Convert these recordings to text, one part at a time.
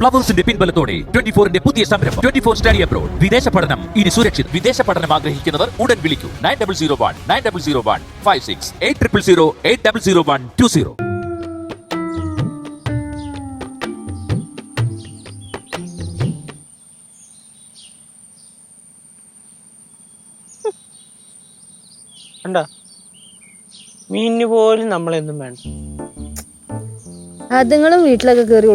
പ്ലവേഴ്സിന്റെ പിൻബലത്തോടെ twenty ഫോറിന്റെ പുതിയ സംരംഭം. Twenty four study abroad. വിദേശ പഠനം. ഇനി സുരക്ഷിത്. വിദേശ പഠനം ആഗ്രഹിക്കുന്നവർ ഉടൻ വിളിക്കൂ. Nine double zero one nine double zero one five six eight triple zero eight double zero one two zero. മീനിന് പോലും നമ്മളെന്നും വേണ്ട. അതുങ്ങളും വീട്ടിലൊക്കെ കയറി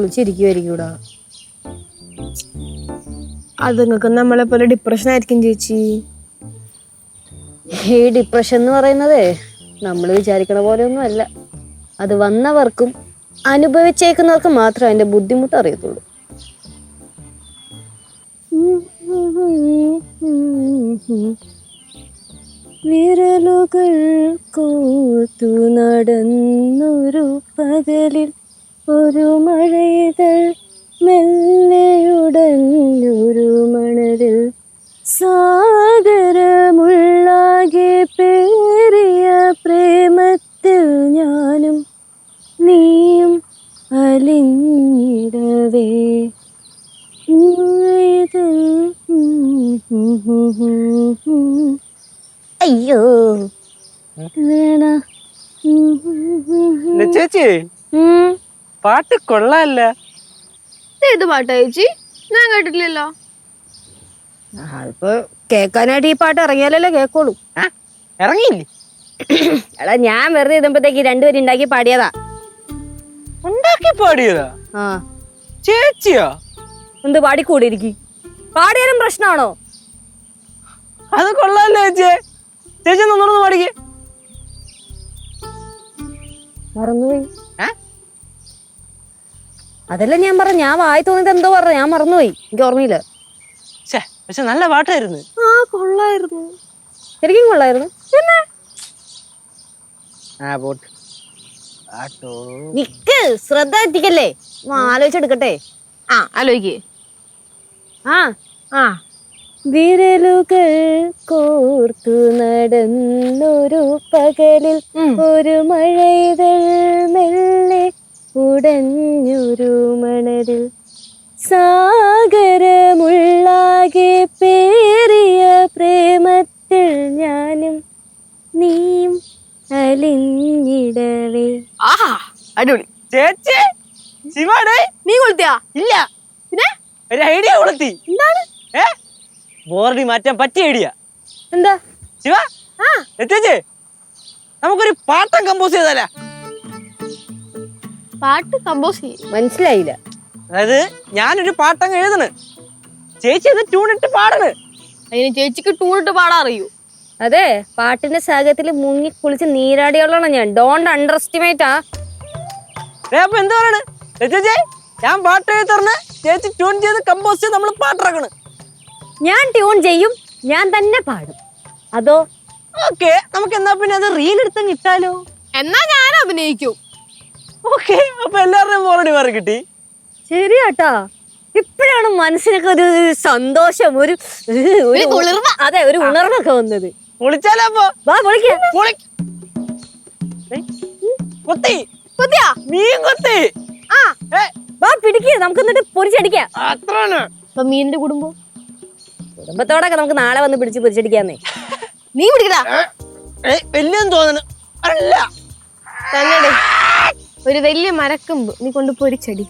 ഒളിച്ചിരിക്കുമായിരിക്കൂടാ അതുങ്ങൾക്ക് നമ്മളെ പോലെ ഡിപ്രഷൻ ആയിരിക്കും ചേച്ചി. ഈ ഡിപ്രഷൻ എന്ന് പറയുന്നത് നമ്മൾ വിചാരിക്കണ പോലെ ഒന്നും അല്ല. അത് വന്നവർക്കും അനുഭവിച്ചേക്കുന്നവർക്കും മാത്രമേ അതിന്റെ ബുദ്ധിമുട്ട് അറിയത്തുള്ളൂ. വിരലുകൾ കൂത്തു നടന്നൊരു പകലിൽ ഒരു മഴയതൾ ഇതൾ അയ്യോ. ചേച്ചി പാട്ട് കൊള്ളാല്ല. ഏത് പാട്ടാ ചേച്ചി? ഞാൻ കേട്ടിട്ടില്ലല്ലോ. അതിപ്പോ കേക്കാനായിട്ട് ഈ പാട്ട് ഇറങ്ങിയാലല്ലേ കേക്കോളൂ ആ, ഇറങ്ങിയില്ലേ? എടാ ഞാൻ വെറുതെ ഇതുമ്പോഴത്തേക്ക് രണ്ടുപേരും ഉണ്ടാക്കി പാടിയതാ. ഉണ്ടാക്കി പാടിയതാ? ആ. ചേച്ചിയോ? എന്ത് പാടിക്കൂടിയിരിക്കും പാടിയാലും പ്രശ്നമാണോ അത് കൊള്ളാല്ലേ ചേച്ചി. ചേച്ചി ഒന്നുകൂടെ പാടിക്കേ. മറന്നുപോയി? അതല്ല ഞാൻ പറഞ്ഞു? ഞാൻ വായി തോന്നിയത് എന്തോ പറഞ്ഞു. ഞാൻ മറന്നുപോയി. എനിക്ക് ഓർമ്മയില്ല. പക്ഷെ നല്ല പാട്ടായിരുന്നു. ആ കൊള്ളായിരുന്നു. ശരിക്കും കൊള്ളായിരുന്നു. ആ പാട്ടോ. നിക്ക് ശ്രദ്ധ എത്തിക്കല്ലേ? ആലോചിച്ചെടുക്കട്ടെ. ആ ആലോചിക്ക്. ആ ആ. വിരലുകൾ കോർത്തു നടന്നൊരു പകലിൽ ഒരു മഴയിതൾ മെല്ലെ ഉടഞ്ഞൊരു മണലിൽ സാഗരമുള്ളാകെ പേറിയ പ്രേമത്തിൽ ഞാനും നീയും അലിഞ്ഞിടവേ ആഹാ അടിപൊളി. ചേച്ചി ശിവാടേ നീ കൊളുത്തിയാ? ഇല്ല. പിന്നെ? ഒരു ഐഡിയ കൊളുത്തി. എന്താണ്? ഏ? ബോർഡി മാറ്റാൻ പറ്റിയ ഐഡിയ. എന്താ? ശിവ ആ. ചേച്ചി നമുക്കൊരു പാട്ടം കമ്പോസ് ചെയ്താലാ. പാട്ട് കമ്പോസ് ചെയ്യും. മനസ്സിലായില്ല. അതായത് ഞാനൊരു പാട്ടങ്ങ് എഴുതണ്. ചേച്ചി അത് ട്യൂണിട്ട് പാടണ്. അതിന് ചേച്ചിക്ക് ടൂണിട്ട് പാടാൻ അറിയൂ? അതെ പാട്ടിന്റെ സാഗത്തിൽ മുങ്ങി കുളിച്ച് നീരാടിയോളാണ് ഞാൻ. ഡോണ്ട് അണ്ടർ എസ്റ്റിമേറ്റ് ആ. ഏ അപ്പൊ എന്ത് പറയണ്? ഞാൻ പാട്ട് ചേച്ചി ട്യൂൺ ചെയ്ത് കമ്പോസ് ചെയ്ത് നമ്മൾ പാട്ടിറക്കണ് ഞാൻ ട്യൂൺ ചെയ്യും ഞാൻ തന്നെ പാടും. അതോ? ഓക്കെ നമുക്ക് എന്നാ പിന്നെ അത് റീൽ എടുത്ത് ഇട്ടാലോ? എന്നാ ഞാൻ അഭിനയിക്കും. ഓക്കെ അപ്പൊ എല്ലാവരുടെയും ബോറടി മാറി കിട്ടി. ശരിയാട്ടാ. ഇപ്പോഴാണ് മനസ്സിനൊക്കെ ഒരു സന്തോഷം ഒരു. അതെ ഒരു ഉണർവൊക്കെ വന്നത്. വിളിച്ചാലോ അപ്പൊ? വാ വിളിക്ക. പൊളി- ഏയ്, കൊത്തി. കൊത്തിയാ? മീൻ കൊത്തി. ആ. വാ പിടിക്കുക നമുക്ക് എന്നിട്ട് പൊരിച്ചടിക്കാം. അത്രാണ് അപ്പൊ മീനിന്റെ കുടുംബം? കുടുംബത്തോടൊക്കെ നമുക്ക് നാളെ വന്ന് പിടിച്ച് പൊരിച്ചടിക്കാന്നേ. നീ പിടിക്കടാ. തോന്നുന്നു അല്ല. തന്നെ ഒരു വലിയ മരക്കമ്പ്. നീ കൊണ്ട് പൊരിച്ചടി.